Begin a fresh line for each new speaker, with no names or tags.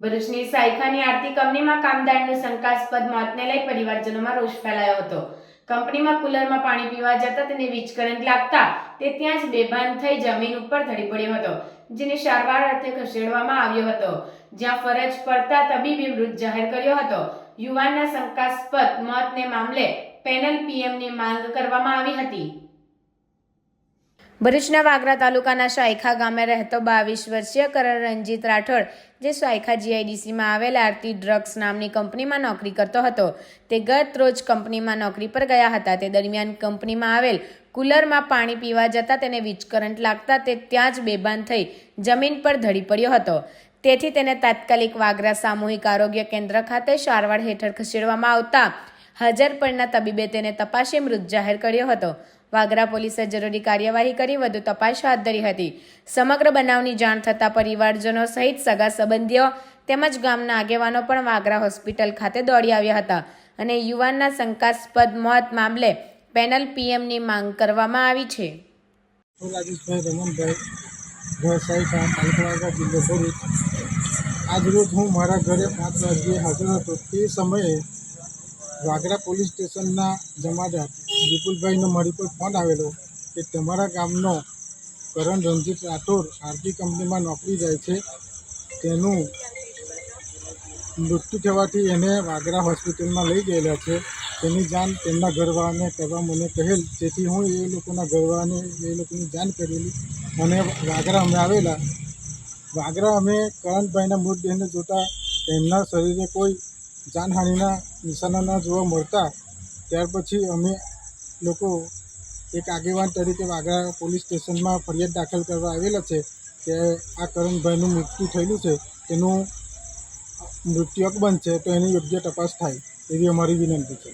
ભરૂચની સાયખાની આરતી કંપનીમાં કામદારનું શંકાસ્પદ મોતને લઈ પરિવારજનોમાં રોષ ફેલાયો હતો. કંપનીમાં કુલરમાં પાણી પીવા જતા તેને વીજ કરંટ લાગતા તે ત્યાં જ બેભાન થઈ જમીન ઉપર ધડી પડ્યો હતો, જેને સારવાર અર્થે ખસેડવામાં આવ્યો હતો. જ્યાં ફરજ પડતા તબીબે મૃત જાહેર કર્યો હતો. યુવાનના શંકાસ્પદ મોતને મામલે પેનલ પીએમની માંગ કરવામાં આવી હતી. ભરૂચના વાગરા તાલુકાના શાયખા ગામે રહેતો બાવીસ વર્ષીય કરણ રંજીત રાઠોડ, જે શાયખા જીઆઈડીસીમાં આવેલ આરતી ડ્રગ્સ નામની કંપનીમાં નોકરી કરતો હતો. તે ગત રોજ કંપનીમાં નોકરી પર ગયા હતા. તે દરમિયાન કંપનીમાં આવેલ કુલરમાં પાણી પીવા જતાં તેને વીજ કરંટ લાગતા તે ત્યાં જ બેભાન થઈ જમીન પર ધડી પડ્યો હતો. તેથી તેને તાત્કાલિક વાગરા સામૂહિક આરોગ્ય કેન્દ્ર ખાતે સારવાર હેઠળ ખસેડવામાં આવતા હાજર પરના તબીબે તેને તપાસી મૃત જાહેર કર્યો હતો. વાગરા પોલીસે જરૂરી કાર્યવાહી કરી વધુ તપાસ હાથ ધરી હતી. સમગ્ર બનાવની જાણ થતાં પરિવારજનો સહિત સગા સંબંધીઓ તેમજ ગામના આગેવાનો પણ વાગરા હોસ્પિટલ ખાતે દોડી આવ્યા હતા અને યુવાનના શંકાસ્પદ મોત મામલે પેનલ પીએમની માંગ કરવામાં આવી છે.
આજરોજ હું મારા ઘરે પાંચ વાગ્યે હાજર હતો. તે સમયે વાગરા પોલીસ સ્ટેશનના જમાદાર વિપુલભાઈનો મારી પર ફોન આવેલો કે તમારા ગામનો કરણ રણજીત રાઠોડ આરતી કંપનીમાં નોકરી જાય છે. તેનું મૃત્યુ થવાથી એને વાગરા હોસ્પિટલમાં લઈ ગયેલા છે. તેની જાણ તેમના ઘરવાળાને કરવા મને કહેલ. તેથી હું એ લોકોના ઘરવાળાને એ લોકોની જાણ કરેલી. અને વાગરા અમે આવેલા. વાગરા અમે કરણભાઈના મૃતદેહને જોતા તેમના શરીરે કોઈ જાનહાનિના નિશાના ન જોવા મળતા ત્યાર પછી અમે લોકો એક આગેવાન તરીકે વાગરા પોલીસ સ્ટેશનમાં ફરિયાદ દાખલ કરવા આવેલા છે કે આ કરણભાઈનું મૃત્યુ થયેલું છે, તેનું મૃત્યુ અકબંધ છે, તો એની યોગ્ય તપાસ થાય એવી અમારી વિનંતી છે.